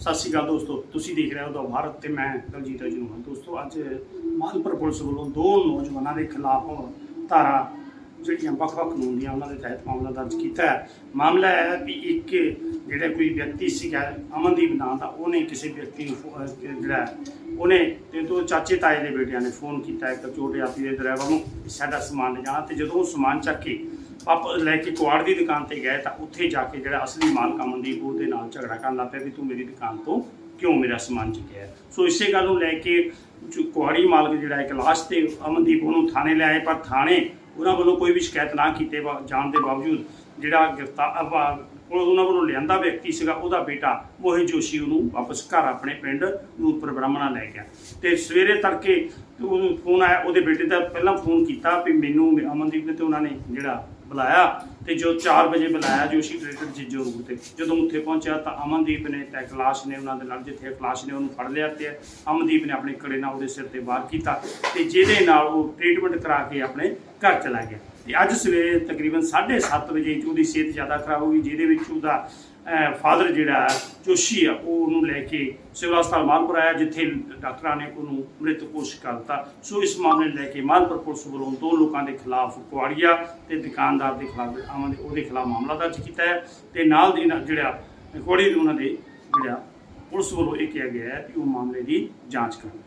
ਸਤਿ ਸ਼੍ਰੀ ਅਕਾਲ ਦੋਸਤੋ, ਤੁਸੀਂ ਦੇਖ ਰਹੇ ਹੋ ਦਾ ਭਾਰਤ ਤੇ ਮੈਂ ਦਲਜੀਤ ਅਜਨੂਨ ਦੋਸਤੋ, ਅੱਜ ਮਾਲਪੁਰ ਪੁਲਿਸ ਵੱਲੋਂ ਦੋ ਨੌਜਵਾਨਾਂ ਦੇ ਖਿਲਾਫ ਧਾਰਾ, ਜਿਹੜੀਆਂ ਵੱਖ-ਵੱਖ ਕਾਨੂੰਨ ਦੀਆਂ ਉਹਨਾਂ ਦੇ ਤਹਿਤ ਮਾਮਲਾ ਦਰਜ ਕੀਤਾ ਹੈ। ਮਾਮਲਾ ਇਹ ਹੈ ਵੀ ਇੱਕ ਜਿਹੜਾ ਕੋਈ ਵਿਅਕਤੀ ਸੀਗਾ, ਅਮਨਦੀਪ ਨਾਂ ਦਾ, ਉਹਨੇ ਕਿਸੇ ਵਿਅਕਤੀ ਨੂੰ ਜਿਹੜਾ ਉਹਨੇ ਤੇ ਤੋਂ ਚਾਚੇ ਤਾਏ ਦੇ ਬੇਟਿਆਂ ਨੇ ਫੋਨ ਕੀਤਾ, ਇੱਕ ਚੋਟੇ ਆਪੀ ਦੇ ਡਰਾਈਵਰ ਨੂੰ, ਸਾਡਾ ਸਮਾਨ ਲਿਜਾਣਾ ਤੇ ਜਦੋਂ ਉਹ ਸਮਾਨ ਚੱਕ ਕੇ ਆਪ ਲੈ ਕੇ ਕੁਆੜ ਦੀ ਦੁਕਾਨ ਤੇ ਗਏ ਤਾਂ ਉੱਥੇ ਜਾ ਕੇ ਜਿਹੜਾ ਅਸਲੀ ਮਾਲਕ ਅਮਨਦੀਪ ਉਹਦੇ ਨਾਲ ਝਗੜਾ ਕਰਨ ਲੱਗ ਪਿਆ ਵੀ ਤੂੰ ਮੇਰੀ ਦੁਕਾਨ ਤੋਂ ਕਿਉਂ ਮੇਰਾ ਸਮਾਨ ਚੁੱਕਿਆ ਸੋ ਇਸੇ ਗੱਲ ਨੂੰ ਲੈ ਕੇ ਜੋ ਕੁਆੜੀ ਮਾਲਕ ਜਿਹੜਾ ਇੱਕ ਲਾਸ਼ ਤੇ ਅਮਨਦੀਪ ਉਹਨੂੰ ਥਾਣੇ ਲਿਆਏ ਪਰ ਥਾਣੇ ਉਹਨਾਂ ਵੱਲੋਂ ਕੋਈ ਵੀ ਸ਼ਿਕਾਇਤ ਨਾ ਕੀਤੇ ਬਾ- ਜਾਣ ਦੇ ਬਾਵਜੂਦ ਜਿਹੜਾ ਗ੍ਰਿਫਤਾਰ ਉਹਨਾਂ ਵੱਲੋਂ ਲਿਆਂਦਾ ਵਿਅਕਤੀ ਸੀਗਾ, ਉਹਦਾ ਬੇਟਾ ਮੋਹਿਤ ਜੋਸ਼ੀ ਉਹਨੂੰ ਵਾਪਸ ਘਰ ਆਪਣੇ ਪਿੰਡ ਨੂਰਪੁਰ ਬ੍ਰਾਹਮਣਾ ਲੈ ਗਿਆ। ਤੇ ਸਵੇਰੇ ਤੜਕੇ ਉਹਨੂੰ ਫੋਨ ਆਇਆ, ਉਹਦੇ ਬੇਟੇ ਦਾ ਪਹਿਲਾਂ ਫੋਨ ਕੀਤਾ ਵੀ ਮੈਨੂੰ, ਅਮਨਦੀਪ ਨੇ ਤੇ ਉਹਨਾਂ ਨੇ ਜਿਹੜਾ ਬੁਲਾਇਆ ਤੇ ਜੋ 4 ਵਜੇ ਬੁਲਾਇਆ ਜੋਸ਼ੀ ਟ੍ਰੇਡਰ ਜੀਜੋ ਰੂਪ ਤੇ। ਜਦੋਂ ਉੱਥੇ ਪਹੁੰਚਿਆ ਤਾਂ ਅਮਨਦੀਪ ਨੇ ਤੇ ਕਲਾਸ਼ ਨੇ ਉਹਨਾਂ ਦੇ ਨਾਲ ਜਿੱਥੇ ਕਲਾਸ਼ ਨੇ ਉਹਨੂੰ ਫੜ ਲਿਆ ਤੇ ਅਮਨਦੀਪ ਨੇ ਆਪਣੇ ਕੜੇ ਨਾਲ ਉਹਦੇ ਸਿਰ ਤੇ ਵਾਰ ਕੀਤਾ ਤੇ ਜਿਹਦੇ ਨਾਲ ਉਹ ਟ੍ਰੀਟਮੈਂਟ ਕਰਾ ਕੇ ਆਪਣੇ ਘਰ ਚਲਾ ਗਿਆ। ਤੇ ਅੱਜ ਸਵੇਰੇ ਤਕਰੀਬਨ 7:30 ਵਜੇ ਉਹਦੀ ਸਿਹਤ ਜ਼ਿਆਦਾ ਖਰਾਬ ਹੋ ਗਈ, ਜਿਹਦੇ ਵਿੱਚ ਉਹਦਾ ਫਾਦਰ ਜਿਹੜਾ ਜੋਸ਼ੀ ਆ, ਉਹ ਉਹਨੂੰ ਲੈ ਕੇ ਸਿਵਲ ਹਸਪਤਾਲ ਮਾਲਪੁਰ ਆਇਆ, ਜਿੱਥੇ ਡਾਕਟਰਾਂ ਨੇ ਉਹਨੂੰ ਮ੍ਰਿਤ ਘੋਸ਼ਿਤ ਕਰ ਦਿੱਤਾ ਸੋ ਇਸ ਮਾਮਲੇ ਨੂੰ ਲੈ ਕੇ ਮਾਨਪੁਰ ਪੁਲਿਸ ਵੱਲੋਂ ਦੋ ਲੋਕਾਂ ਦੇ ਖਿਲਾਫ ਕੁਆੜੀਆ ਤੇ ਦੁਕਾਨਦਾਰ ਦੇ ਖਿਲਾਫ ਅਮਨ ਉਹਦੇ ਖਿਲਾਫ ਮਾਮਲਾ ਦਰਜ ਕੀਤਾ ਹੈ ਤੇ ਨਾਲ ਦੀ ਨਾਲ ਜਿਹੜਾ ਕੁਆੜੀ ਦੇ ਉਹਨਾਂ ਦੇ ਜਿਹੜਾ ਪੁਲਿਸ ਵੱਲੋਂ ਇਹ ਕਿਹਾ ਗਿਆ ਹੈ ਕਿ ਉਹ ਮਾਮਲੇ ਦੀ ਜਾਂਚ ਕਰਨ